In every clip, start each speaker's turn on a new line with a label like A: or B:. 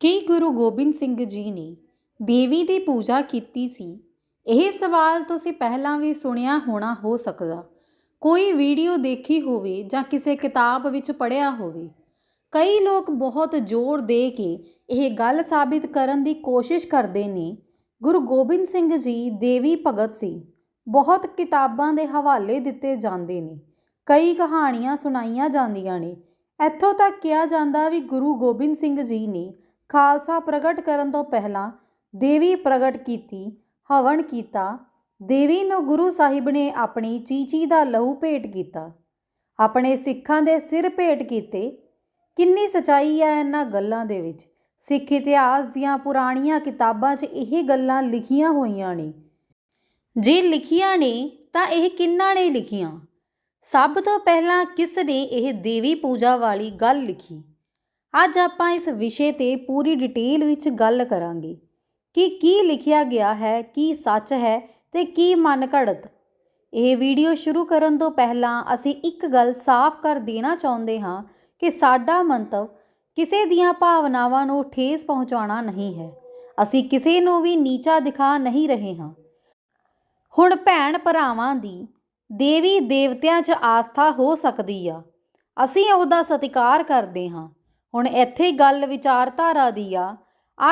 A: ਕੀ ਗੁਰੂ ਗੋਬਿੰਦ ਸਿੰਘ ਜੀ ਨੇ ਦੇਵੀ ਦੀ ਪੂਜਾ ਕੀਤੀ ਸੀ? ਇਹ ਸਵਾਲ ਤੁਸੀਂ ਪਹਿਲਾਂ ਵੀ ਸੁਣਿਆ ਹੋਣਾ ਹੋ ਸਕਦਾ। ਕੋਈ ਵੀਡੀਓ ਦੇਖੀ ਹੋਵੇ ਜਾਂ ਕਿਸੇ ਕਿਤਾਬ ਵਿੱਚ ਪੜ੍ਹਿਆ ਹੋਵੇ। ਕਈ ਲੋਕ ਬਹੁਤ ਜ਼ੋਰ ਦੇ ਕੇ ਇਹ ਗੱਲ ਸਾਬਿਤ ਕਰਨ ਦੀ ਕੋਸ਼ਿਸ਼ ਕਰਦੇ ਨੇ, ਗੁਰੂ ਗੋਬਿੰਦ ਸਿੰਘ ਜੀ ਦੇਵੀ ਭਗਤ ਸੀ। ਬਹੁਤ ਕਿਤਾਬਾਂ ਦੇ ਹਵਾਲੇ ਦਿੱਤੇ ਜਾਂਦੇ ਨੇ। ਕਈ ਕਹਾਣੀਆਂ ਸੁਣਾਈਆਂ ਜਾਂਦੀਆਂ ਨੇ। ਇੱਥੋਂ ਤੱਕ ਕਿਹਾ ਜਾਂਦਾ ਵੀ ਗੁਰੂ ਗੋਬਿੰਦ ਸਿੰਘ ਜੀ ਨੇ ਖਾਲਸਾ ਪ੍ਰਗਟ ਕਰਨ ਤੋਂ ਪਹਿਲਾਂ ਦੇਵੀ ਪ੍ਰਗਟ ਕੀਤੀ, ਹਵਨ ਕੀਤਾ, ਦੇਵੀ ਨੂੰ ਗੁਰੂ ਸਾਹਿਬ ਨੇ ਆਪਣੀ ਚੀਚੀ ਦਾ ਲਹੂ ਭੇਟ ਕੀਤਾ। ਆਪਣੇ ਸਿੱਖਾਂ ਦੇ ਸਿਰ ਭੇਟ ਕੀਤੇ। ਕਿੰਨੀ ਸਚਾਈ ਹੈ ਇਹਨਾਂ ਗੱਲਾਂ ਦੇ ਵਿੱਚ। ਸਿੱਖ ਇਤਿਹਾਸ ਦੀਆਂ ਪੁਰਾਣੀਆਂ ਕਿਤਾਬਾਂ 'ਚ ਇਹ ਗੱਲਾਂ ਲਿਖੀਆਂ ਹੋਈਆਂ ਨੇ। ਜੇ ਲਿਖੀਆਂ ਨੇ ਤਾਂ ਇਹ ਕਿੰਨਾਂ ਨੇ ਲਿਖੀਆਂ? ਸਭ ਤੋਂ ਪਹਿਲਾਂ ਕਿਸ ਨੇ ਇਹ ਦੇਵੀ ਪੂਜਾ ਵਾਲੀ ਗੱਲ ਲਿਖੀ? ਅੱਜ ਆਪਾਂ ਇਸ ਵਿਸ਼ੇ ਤੇ ਪੂਰੀ ਡਿਟੇਲ ਵਿੱਚ ਗੱਲ ਕਰਾਂਗੇ ਕਿ ਕੀ ਲਿਖਿਆ ਗਿਆ ਹੈ, ਕੀ ਸੱਚ ਹੈ ਤੇ ਕੀ ਮਨ ਘੜਤ। ਇਹ ਵੀਡੀਓ ਸ਼ੁਰੂ ਕਰਨ ਤੋਂ ਪਹਿਲਾਂ ਅਸੀਂ ਇੱਕ ਗੱਲ ਸਾਫ਼ ਕਰ ਦੇਣਾ ਚਾਹੁੰਦੇ ਹਾਂ ਕਿ ਸਾਡਾ ਮੰਤਵ ਕਿਸੇ ਦੀਆਂ ਭਾਵਨਾਵਾਂ ਨੂੰ ਠੇਸ ਪਹੁੰਚਾਉਣਾ ਨਹੀਂ ਹੈ। ਅਸੀਂ ਕਿਸੇ ਨੂੰ ਵੀ ਨੀਚਾ ਦਿਖਾ ਨਹੀਂ ਰਹੇ ਹਾਂ। ਹੁਣ ਭੈਣ ਭਰਾਵਾਂ ਦੀ ਦੇਵੀ ਦੇਵਤਿਆਂ 'ਚ ਆਸਥਾ ਹੋ ਸਕਦੀ ਆ। ਅਸੀਂ ਉਹਦਾ ਸਤਿਕਾਰ ਕਰਦੇ ਹਾਂ। ਹੁਣ ਇੱਥੇ ਗੱਲ ਵਿਚਾਰਧਾਰਾ ਦੀ ਆ,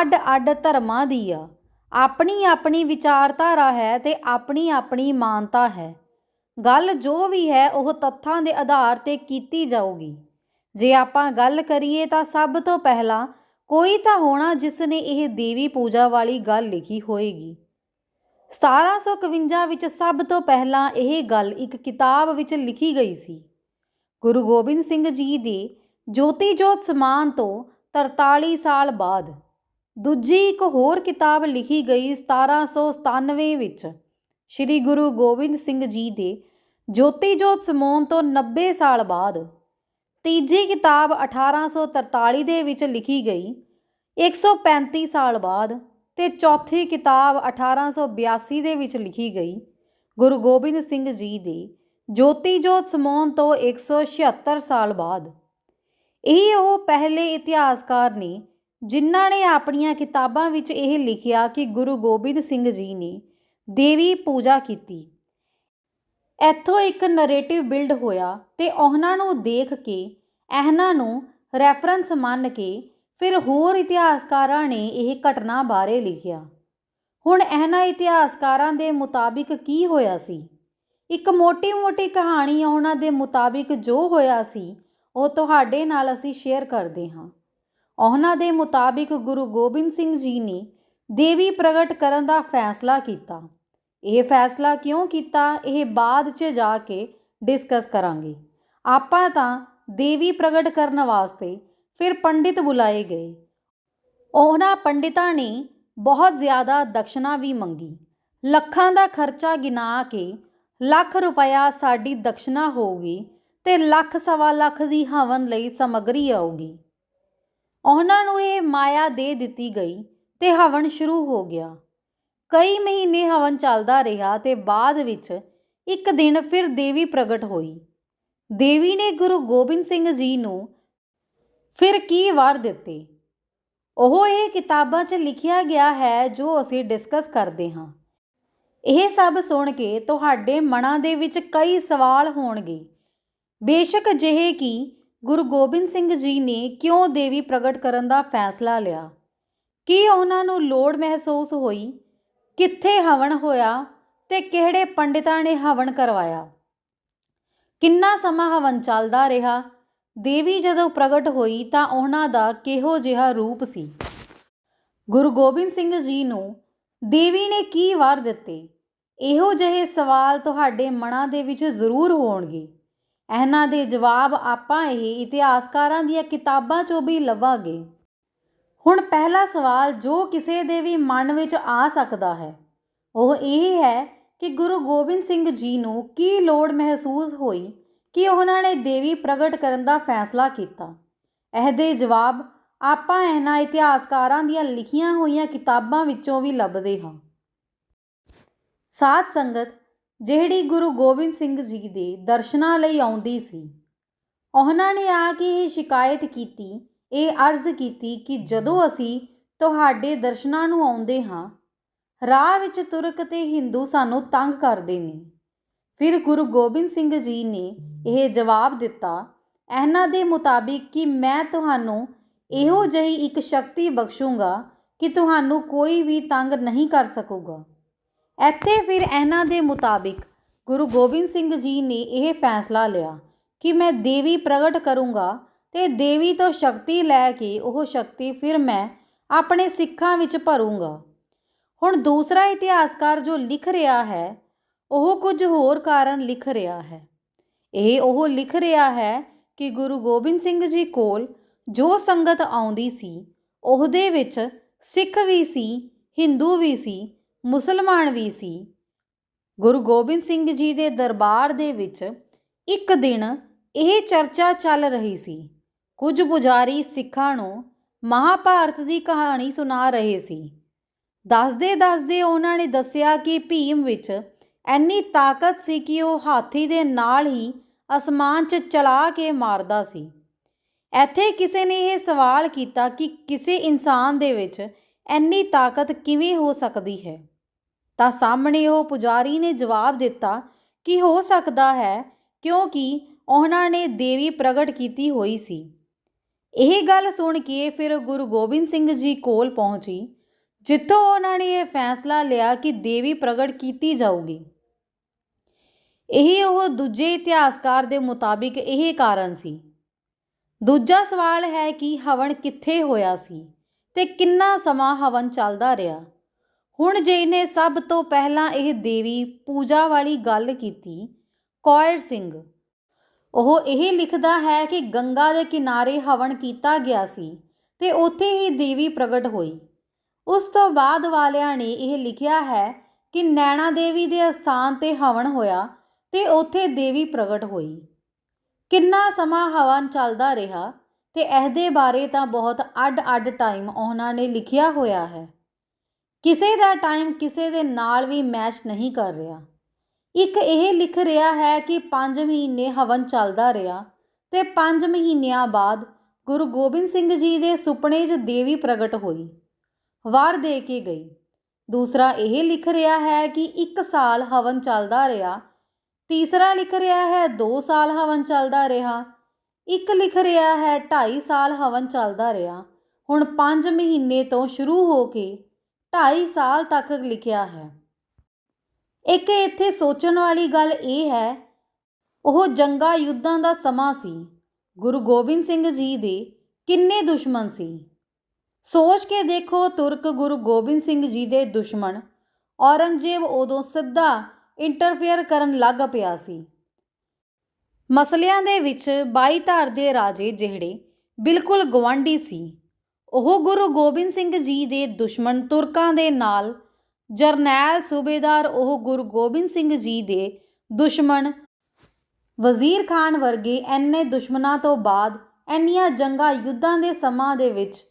A: ਅੱਡ ਅੱਡ ਧਰਮਾਂ ਦੀ ਆ। ਆਪਣੀ ਆਪਣੀ ਵਿਚਾਰਧਾਰਾ ਹੈ ਤੇ ਆਪਣੀ ਆਪਣੀ ਮਾਨਤਾ ਹੈ। ਗੱਲ ਜੋ ਵੀ ਹੈ ਉਹ ਤੱਥਾਂ ਦੇ ਆਧਾਰ ਤੇ ਕੀਤੀ ਜਾਊਗੀ। ਜੇ ਆਪਾਂ ਗੱਲ ਕਰੀਏ ਤਾਂ ਸਭ ਤੋਂ ਪਹਿਲਾਂ ਕੋਈ ਤਾਂ ਹੋਣਾ ਜਿਸ ਨੇ ਇਹ ਦੇਵੀ ਪੂਜਾ ਵਾਲੀ ਗੱਲ ਲਿਖੀ ਹੋਏਗੀ। 1751 ਵਿੱਚ ਸਭ ਤੋਂ ਪਹਿਲਾਂ ਇਹ ਗੱਲ ਇੱਕ ਕਿਤਾਬ ਵਿੱਚ ਲਿਖੀ ਗਈ ਸੀ। ਗੁਰੂ ਗੋਬਿੰਦ ਸਿੰਘ ਜੀ ਦੇ ਜੋਤੀ ਜੋਤ ਸਮਾਨ ਤੋਂ 43 ਸਾਲ ਬਾਅਦ ਦੂਜੀ ਇੱਕ ਹੋਰ ਕਿਤਾਬ ਲਿਖੀ ਗਈ 1797 ਵਿੱਚ। ਸ੍ਰੀ ਗੁਰੂ ਗੋਬਿੰਦ ਸਿੰਘ ਜੀ ਦੇ ਜੋਤੀ ਜੋਤ ਸਮਾਨ ਤੋਂ 90 ਸਾਲ ਬਾਅਦ ਤੀਜੀ ਕਿਤਾਬ 1843 ਦੇ ਵਿੱਚ ਲਿਖੀ ਗਈ 135 ਸਾਲ ਬਾਅਦ ਤੇ ਚੌਥੀ ਕਿਤਾਬ 1882 ਦੇ ਵਿੱਚ ਲਿਖੀ ਗਈ ਗੁਰੂ ਗੋਬਿੰਦ ਸਿੰਘ ਜੀ ਦੇ ਜੋਤੀ ਜੋਤ ਸਮਾਨ ਤੋਂ 176 ਸਾਲ ਬਾਅਦ। ਇਹ ਉਹ ਪਹਿਲੇ ਇਤਿਹਾਸਕਾਰ ਨੇ ਜਿਨ੍ਹਾਂ ਨੇ ਆਪਣੀਆਂ ਕਿਤਾਬਾਂ ਵਿੱਚ ਇਹ ਲਿਖਿਆ ਕਿ ਗੁਰੂ ਗੋਬਿੰਦ ਸਿੰਘ ਜੀ ਨੇ ਦੇਵੀ ਪੂਜਾ ਕੀਤੀ। ਇੱਥੋਂ ਇੱਕ ਨਰੇਟਿਵ ਬਿਲਡ ਹੋਇਆ ਤੇ ਉਹਨਾਂ ਨੂੰ ਦੇਖ ਕੇ ਇਹਨਾਂ ਨੂੰ ਰੈਫਰੈਂਸ ਮੰਨ ਕੇ ਫਿਰ ਹੋਰ ਇਤਿਹਾਸਕਾਰਾਂ ਨੇ ਇਹ ਘਟਨਾ ਬਾਰੇ ਲਿਖਿਆ। ਹੁਣ ਇਹਨਾਂ ਇਤਿਹਾਸਕਾਰਾਂ ਦੇ ਮੁਤਾਬਿਕ ਕੀ ਹੋਇਆ ਸੀ? ਇੱਕ ਮੋਟੀ-ਮੋਟੀ ਕਹਾਣੀ ਉਹਨਾਂ ਦੇ ਮੁਤਾਬਿਕ ਜੋ ਹੋਇਆ ਸੀ ਉਹ ਤੁਹਾਡੇ ਨਾਲ ਅਸੀਂ ਸ਼ੇਅਰ ਕਰਦੇ ਹਾਂ। ਉਹਨਾਂ ਦੇ ਮੁਤਾਬਿਕ ਗੁਰੂ ਗੋਬਿੰਦ ਸਿੰਘ ਜੀ ਨੇ ਦੇਵੀ ਪ੍ਰਗਟ ਕਰਨ ਦਾ ਫੈਸਲਾ ਕੀਤਾ। ਇਹ ਫੈਸਲਾ ਕਿਉਂ ਕੀਤਾ? ਇਹ ਬਾਅਦ 'ਚ ਜਾ ਕੇ ਡਿਸਕਸ ਕਰਾਂਗੇ। ਆਪਾਂ ਤਾਂ ਦੇਵੀ ਪ੍ਰਗਟ ਕਰਨ ਵਾਸਤੇ ਫਿਰ ਪੰਡਿਤ ਬੁਲਾਏ ਗਏ। ਉਹਨਾਂ ਪੰਡਿਤਾਂ ਨੇ ਬਹੁਤ ਜ਼ਿਆਦਾ ਦਕਸ਼ਨਾ ਵੀ ਮੰਗੀ। ਲੱਖਾਂ ਦਾ ਖਰਚਾ ਗਿਣਾ ਕੇ ਲੱਖ ਰੁਪਇਆ ਸਾਡੀ ਦਕਸ਼ਨਾ ਗਈ। ਤੇ ਲੱਖ ਸਵਾ ਲੱਖ ਦੀ ਹਵਨ ਲਈ ਸਮੱਗਰੀ ਆਊਗੀ। ਉਹਨਾਂ ਨੂੰ ਇਹ ਮਾਇਆ ਦੇ ਦਿੱਤੀ ਗਈ ਤੇ ਹਵਨ ਸ਼ੁਰੂ ਹੋ ਗਿਆ। ਕਈ ਮਹੀਨੇ ਹਵਨ ਚੱਲਦਾ ਰਿਹਾ ਤੇ ਬਾਅਦ ਵਿੱਚ ਇੱਕ ਦਿਨ ਫਿਰ ਦੇਵੀ ਪ੍ਰਗਟ ਹੋਈ। ਦੇਵੀ ਨੇ ਗੁਰੂ ਗੋਬਿੰਦ ਸਿੰਘ ਜੀ ਨੂੰ ਫਿਰ ਕੀ ਵਾਰ ਦਿੱਤੇ? ਉਹ ਇਹ ਕਿਤਾਬਾਂ 'ਚ ਲਿਖਿਆ ਗਿਆ ਹੈ ਜੋ ਅਸੀਂ ਡਿਸਕਸ ਕਰਦੇ ਹਾਂ। ਇਹ ਸਭ ਸੁਣ ਕੇ ਤੁਹਾਡੇ ਮਨਾਂ ਦੇ ਵਿੱਚ ਕਈ ਸਵਾਲ ਹੋਣਗੇ। ਬੇਸ਼ੱਕ ਅਜਿਹੇ ਕਿ ਗੁਰੂ ਗੋਬਿੰਦ ਸਿੰਘ ਜੀ ਨੇ ਕਿਉਂ ਦੇਵੀ ਪ੍ਰਗਟ ਕਰਨ ਦਾ ਫੈਸਲਾ ਲਿਆ? ਕੀ ਉਹਨਾਂ ਨੂੰ ਲੋੜ ਮਹਿਸੂਸ ਹੋਈ? ਕਿੱਥੇ ਹਵਨ ਹੋਇਆ ਤੇ ਕਿਹੜੇ ਪੰਡਿਤਾਂ ਨੇ ਹਵਨ ਕਰਵਾਇਆ? ਕਿੰਨਾ ਸਮਾਂ ਹਵਨ ਚੱਲਦਾ ਰਿਹਾ? ਦੇਵੀ ਜਦੋਂ ਪ੍ਰਗਟ ਹੋਈ ਤਾਂ ਉਹਨਾਂ ਦਾ ਕਿਹੋ ਜਿਹਾ ਰੂਪ ਸੀ? ਗੁਰੂ ਗੋਬਿੰਦ ਸਿੰਘ ਜੀ ਨੂੰ ਦੇਵੀ ਨੇ ਕੀ ਵਾਰ ਦਿੱਤੇ? ਇਹੋ ਜਿਹੇ ਸਵਾਲ ਤੁਹਾਡੇ ਮਨਾਂ ਦੇ ਵਿੱਚ ਜ਼ਰੂਰ ਹੋਣਗੇ। ਇਹਨਾਂ ਦੇ ਜਵਾਬ ਆਪਾਂ ਇਹ ਇਤਿਹਾਸਕਾਰਾਂ ਦੀਆਂ ਕਿਤਾਬਾਂ 'ਚੋਂ ਵੀ ਲਵਾਂਗੇ। ਹੁਣ ਪਹਿਲਾ ਸਵਾਲ ਜੋ ਕਿਸੇ ਦੇ ਵੀ ਮਨ ਵਿੱਚ ਆ ਸਕਦਾ ਹੈ। ਉਹ ਇਹ ਹੈ ਕਿ ਗੁਰੂ ਗੋਬਿੰਦ ਸਿੰਘ ਜੀ ਨੂੰ ਕੀ ਲੋੜ ਮਹਿਸੂਸ ਹੋਈ ਕਿ ਉਹਨਾਂ ਨੇ ਦੇਵੀ ਪ੍ਰਗਟ ਕਰਨ ਦਾ ਫੈਸਲਾ ਕੀਤਾ? ਇਹਦੇ ਜਵਾਬ ਆਪਾਂ ਇਹਨਾਂ ਇਤਿਹਾਸਕਾਰਾਂ ਦੀਆਂ ਲਿਖੀਆਂ ਹੋਈਆਂ ਕਿਤਾਬਾਂ ਵਿੱਚੋਂ ਵੀ ਲੱਭਦੇ ਹਾਂ। ਸਾਧ ਸੰਗਤ ਜਿਹੜੀ ਗੁਰੂ ਗੋਬਿੰਦ ਸਿੰਘ ਜੀ ਦੇ ਦਰਸ਼ਨਾਂ ਲਈ ਆਉਂਦੀ ਸੀ, ਉਹਨਾਂ ਨੇ ਆ ਕੇ ਇਹ ਸ਼ਿਕਾਇਤ ਕੀਤੀ, ਇਹ ਅਰਜ਼ ਕੀਤੀ ਕਿ ਜਦੋਂ ਅਸੀਂ ਤੁਹਾਡੇ ਦਰਸ਼ਨਾਂ ਨੂੰ ਆਉਂਦੇ ਹਾਂ, ਰਾਹ ਵਿੱਚ ਤੁਰਕ ਤੇ ਹਿੰਦੂ ਸਾਨੂੰ ਤੰਗ ਕਰਦੇ ਨੇ। ਫਿਰ ਗੁਰੂ ਗੋਬਿੰਦ ਸਿੰਘ ਜੀ ਨੇ ਇਹ ਜਵਾਬ ਦਿੱਤਾ, ਇਹਨਾਂ ਦੇ ਮੁਤਾਬਿਕ ਕਿ ਮੈਂ ਤੁਹਾਨੂੰ ਇਹੋ ਜਿਹੀ ਇੱਕ ਸ਼ਕਤੀ ਬਖਸ਼ੂੰਗਾ ਕਿ ਤੁਹਾਨੂੰ ਕੋਈ ਵੀ ਤੰਗ ਨਹੀਂ ਕਰ ਸਕੂਗਾ। ਇੱਥੇ ਫਿਰ ਇਹਨਾਂ ਦੇ ਮੁਤਾਬਿਕ ਗੁਰੂ ਗੋਬਿੰਦ ਸਿੰਘ ਜੀ ਨੇ ਇਹ ਫੈਸਲਾ ਲਿਆ ਕਿ ਮੈਂ ਦੇਵੀ ਪ੍ਰਗਟ ਕਰੂੰਗਾ ਤੇ ਦੇਵੀ ਤੋਂ ਸ਼ਕਤੀ ਲੈ ਕੇ ਉਹ ਸ਼ਕਤੀ ਫਿਰ ਮੈਂ ਆਪਣੇ ਸਿੱਖਾਂ ਵਿੱਚ ਭਰੂੰਗਾ। ਹੁਣ ਦੂਸਰਾ ਇਤਿਹਾਸਕਾਰ ਜੋ ਲਿਖ ਰਿਹਾ ਹੈ, ਉਹ ਕੁਝ ਹੋਰ ਕਾਰਨ ਲਿਖ ਰਿਹਾ ਹੈ। ਇਹ ਉਹ ਲਿਖ ਰਿਹਾ ਹੈ ਕਿ ਗੁਰੂ ਗੋਬਿੰਦ ਸਿੰਘ ਜੀ ਕੋਲ ਜੋ ਸੰਗਤ ਆਉਂਦੀ ਸੀ, ਉਹਦੇ ਵਿੱਚ ਸਿੱਖ ਵੀ ਸੀ, ਹਿੰਦੂ ਵੀ ਸੀ ਮੁਸਲਮਾਨ ਵੀ ਸੀ। ਗੁਰੂ ਗੋਬਿੰਦ ਸਿੰਘ ਜੀ ਦੇ ਦਰਬਾਰ ਦੇ ਵਿੱਚ ਇੱਕ ਦਿਨ ਇਹ ਚਰਚਾ ਚੱਲ ਰਹੀ ਸੀ। ਕੁਝ ਪੁਜਾਰੀ ਸਿੱਖਾਂ ਨੂੰ ਮਹਾਭਾਰਤ ਦੀ ਕਹਾਣੀ ਸੁਣਾ ਰਹੇ ਸੀ। ਦੱਸਦੇ ਦੱਸਦੇ ਉਹਨਾਂ ਨੇ ਦੱਸਿਆ ਕਿ ਭੀਮ ਵਿੱਚ ਐਨੀ ਤਾਕਤ ਸੀ ਕਿ ਉਹ ਹਾਥੀ ਦੇ ਨਾਲ ਹੀ ਅਸਮਾਨ 'ਚ ਚਲਾ ਕੇ ਮਾਰਦਾ ਸੀ। ਇੱਥੇ ਕਿਸੇ ਨੇ ਇਹ ਸਵਾਲ ਕੀਤਾ ਕਿ ਕਿਸੇ ਇਨਸਾਨ ਦੇ ਵਿੱਚ ਐਨੀ ਤਾਕਤ ਕਿਵੇਂ ਹੋ ਸਕਦੀ ਹੈ? ਤਾਂ ਸਾਹਮਣੇ ਉਹ ਪੁਜਾਰੀ ਨੇ ਜਵਾਬ ਦਿੱਤਾ ਕਿ ਹੋ ਸਕਦਾ ਹੈ ਕਿਉਂਕਿ ਉਹਨਾਂ ਨੇ ਦੇਵੀ ਪ੍ਰਗਟ ਕੀਤੀ ਹੋਈ ਸੀ। ਇਹ ਗੱਲ ਸੁਣ ਕੇ ਫਿਰ ਗੁਰੂ ਗੋਬਿੰਦ ਸਿੰਘ ਜੀ ਕੋਲ ਪਹੁੰਚੀ, ਜਿੱਥੋਂ ਉਹਨਾਂ ਨੇ ਇਹ ਫੈਸਲਾ ਲਿਆ ਕਿ ਦੇਵੀ ਪ੍ਰਗਟ ਕੀਤੀ ਜਾਊਗੀ। ਇਹ ਉਹ ਦੂਜੇ ਇਤਿਹਾਸਕਾਰ ਦੇ ਮੁਤਾਬਿਕ ਇਹ ਕਾਰਨ ਸੀ। ਦੂਜਾ ਸਵਾਲ ਹੈ ਕਿ ਹਵਨ ਕਿੱਥੇ ਹੋਇਆ ਸੀ? ਤੇ ਕਿੰਨਾ ਸਮਾਂ ਹਵਨ ਚੱਲਦਾ ਰਿਹਾ? ਹੁਣ ਜੇ ਨੇ ਸਭ ਤੋਂ ਪਹਿਲਾਂ ਇਹ ਦੇਵੀ ਪੂਜਾ ਵਾਲੀ ਗੱਲ ਕੀਤੀ, ਕੌਰ ਸਿੰਘ, ਉਹ ਇਹ ਲਿਖਦਾ ਹੈ ਕਿ ਗੰਗਾ ਦੇ ਕਿਨਾਰੇ ਹਵਨ ਕੀਤਾ ਗਿਆ ਸੀ ਤੇ ਉੱਥੇ ਹੀ ਦੇਵੀ ਪ੍ਰਗਟ ਹੋਈ। ਉਸ ਤੋਂ ਬਾਅਦ ਵਾਲਿਆਂ ਨੇ ਇਹ ਲਿਖਿਆ ਹੈ ਕਿ ਨੈਣਾ ਦੇਵੀ ਦੇ ਸਥਾਨ ਤੇ ਹਵਨ ਹੋਇਆ ਤੇ ਉੱਥੇ ਦੇਵੀ ਪ੍ਰਗਟ ਹੋਈ। ਕਿੰਨਾ ਸਮਾਂ ਹਵਨ ਚੱਲਦਾ ਰਿਹਾ? ਤੇ ਇਹਦੇ ਬਾਰੇ ਤਾਂ ਬਹੁਤ ਅੱਡ-ਅੱਡ ਟਾਈਮ ਉਹਨਾਂ ਨੇ ਲਿਖਿਆ ਹੋਇਆ ਹੈ। ਕਿਸੇ ਦਾ ਟਾਈਮ ਕਿਸੇ ਦੇ ਨਾਲ ਵੀ ਮੈਚ ਨਹੀਂ ਕਰ ਰਿਹਾ। ਇੱਕ ਇਹ ਲਿਖ ਰਿਹਾ ਹੈ ਕਿ 5 ਮਹੀਨੇ ਹਵਨ ਚੱਲਦਾ ਰਿਹਾ ਤੇ 5 ਮਹੀਨਿਆਂ ਬਾਅਦ ਗੁਰੂ ਗੋਬਿੰਦ ਸਿੰਘ ਜੀ ਦੇ ਸੁਪਨੇ 'ਚ ਦੇਵੀ ਪ੍ਰਗਟ ਹੋਈ, ਵਾਰ ਦੇ ਕੇ ਗਈ। ਦੂਸਰਾ ਇਹ ਲਿਖ ਰਿਹਾ ਹੈ ਕਿ 1 ਸਾਲ ਹਵਨ ਚੱਲਦਾ ਰਿਹਾ। ਤੀਸਰਾ ਲਿਖ ਰਿਹਾ ਹੈ 2 ਸਾਲ ਹਵਨ ਚੱਲਦਾ ਰਿਹਾ। ਇੱਕ ਲਿਖ ਰਿਹਾ ਹੈ, ਢਾਈ ਸਾਲ ਹਵਨ ਚੱਲਦਾ ਰਿਹਾ। ਹੁਣ ਪੰਜ ਮਹੀਨੇ ਤੋਂ ਸ਼ੁਰੂ ਹੋ ਕੇ ਢਾਈ ਸਾਲ ਤੱਕ ਲਿਖਿਆ ਹੈ। ਇੱਕ ਇੱਥੇ ਸੋਚਣ ਵਾਲੀ ਗੱਲ ਇਹ ਹੈ, ਉਹ ਜੰਗਾ ਯੁੱਧਾਂ ਦਾ ਸਮਾਂ ਸੀ। ਗੁਰੂ ਗੋਬਿੰਦ ਸਿੰਘ ਜੀ ਦੇ ਕਿੰਨੇ ਦੁਸ਼ਮਣ ਸੀ। ਸੋਚ ਕੇ ਦੇਖੋ ਤੁਰਕ ਗੁਰੂ ਗੋਬਿੰਦ ਸਿੰਘ ਜੀ ਦੇ ਦੁਸ਼ਮਣ, ਔਰੰਗਜ਼ੇਬ ਉਦੋਂ ਸਿੱਧਾ ਇੰਟਰਫੇਅਰ ਕਰਨ ਲੱਗ ਪਿਆ ਸੀ। ਮਸਲਿਆਂ ਦੇ ਵਿੱਚ ਬਾਈ ਧਾਰ ਦੇ ਰਾਜੇ ਜਿਹੜੇ ਬਿਲਕੁਲ ਗਵਾਂਢੀ ਸੀ, ਉਹ ਗੁਰੂ ਗੋਬਿੰਦ ਸਿੰਘ ਜੀ ਦੇ ਦੁਸ਼ਮਣ ਤੁਰਕਾਂ ਦੇ ਨਾਲ ਜਰਨੈਲ ਸੂਬੇਦਾਰ ਉਹ ਗੁਰੂ ਗੋਬਿੰਦ ਸਿੰਘ ਜੀ ਦੇ ਦੁਸ਼ਮਣ ਵਜ਼ੀਰ ਖਾਨ ਵਰਗੇ ਐਨੇ ਦੁਸ਼ਮਣਾਂ ਤੋਂ ਬਾਅਦ ਐਨੀਆਂ ਜੰਗਾਂ ਯੁੱਧਾਂ ਦੇ ਸਮਾਂ ਦੇ ਵਿੱਚ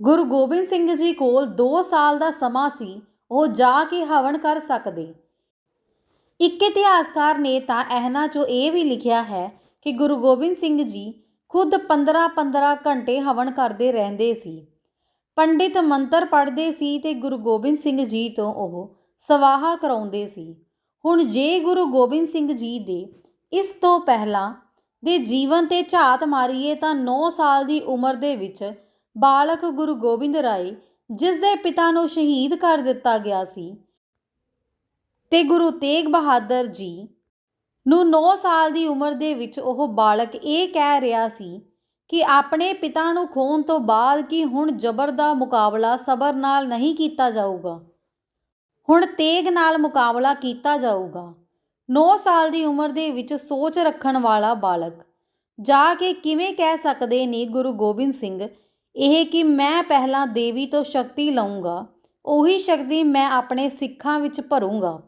A: ਗੁਰੂ ਗੋਬਿੰਦ ਸਿੰਘ ਜੀ ਕੋਲ 2 ਸਾਲ ਦਾ ਸਮਾਂ ਸੀ, ਉਹ ਜਾ ਕੇ ਹਵਨ ਕਰ ਸਕਦੇ। ਇੱਕ ਇਤਿਹਾਸਕਾਰ ਨੇ ਤਾਂ ਇਹਨਾਂ 'ਚੋਂ ਇਹ ਵੀ ਲਿਖਿਆ ਹੈ ਕਿ ਗੁਰੂ ਗੋਬਿੰਦ ਸਿੰਘ ਜੀ ਖੁਦ 15-15 ਘੰਟੇ ਹਵਨ ਕਰਦੇ ਰਹਿੰਦੇ ਸੀ। ਪੰਡਿਤ ਮੰਤਰ ਪੜ੍ਹਦੇ ਸੀ ਤੇ ਗੁਰੂ ਗੋਬਿੰਦ ਸਿੰਘ ਜੀ ਤੋਂ ਉਹ ਸਵਾਹਾ ਕਰਾਉਂਦੇ ਸੀ। ਹੁਣ ਜੇ ਗੁਰੂ ਗੋਬਿੰਦ ਸਿੰਘ ਜੀ ਦੇ ਇਸ ਤੋਂ ਪਹਿਲਾਂ ਦੇ ਜੀਵਨ ਤੇ ਝਾਤ ਮਾਰੀਏ ਤਾਂ 9 ਸਾਲ ਦੀ ਉਮਰ ਦੇ ਵਿੱਚ ਬਾਲਕ ਗੁਰੂ ਗੋਬਿੰਦ ਰਾਏ ਜਿਸ ਦੇ ਪਿਤਾ ਨੂੰ ਸ਼ਹੀਦ ਕਰ ਦਿੱਤਾ ਗਿਆ ਸੀ ਤੇ ਗੁਰੂ ਤੇਗ ਬਹਾਦਰ ਜੀ ਨੂੰ 9 ਸਾਲ ਦੀ ਉਮਰ ਦੇ ਵਿੱਚ ਉਹ ਬਾਲਕ ਇਹ ਕਹਿ ਰਿਹਾ ਸੀ ਕਿ ਆਪਣੇ ਪਿਤਾ ਨੂੰ ਖੋਣ ਤੋਂ ਬਾਅਦ ਕਿ ਹੁਣ ਜ਼ਬਰ ਦਾ ਮੁਕਾਬਲਾ ਸਬਰ ਨਾਲ ਨਹੀਂ ਕੀਤਾ ਜਾਊਗਾ। ਹੁਣ ਤੇਗ ਨਾਲ ਮੁਕਾਬਲਾ ਕੀਤਾ ਜਾਊਗਾ। 9 ਸਾਲ ਦੀ ਉਮਰ ਦੇ ਵਿੱਚ ਸੋਚ ਰੱਖਣ ਵਾਲਾ ਬਾਲਕ ਜਾ ਕੇ ਕਿਵੇਂ ਕਹਿ ਸਕਦੇ ਨੇ ਗੁਰੂ ਗੋਬਿੰਦ ਸਿੰਘ, ਇਹ ਕਿ ਮੈਂ ਪਹਿਲਾਂ ਦੇਵੀ ਤੋਂ ਸ਼ਕਤੀ ਲਵਾਂਗਾ ਉਹੀ ਸ਼ਕਤੀ ਮੈਂ ਆਪਣੇ ਸਿੱਖਾਂ ਵਿੱਚ ਭਰੂੰਗਾ।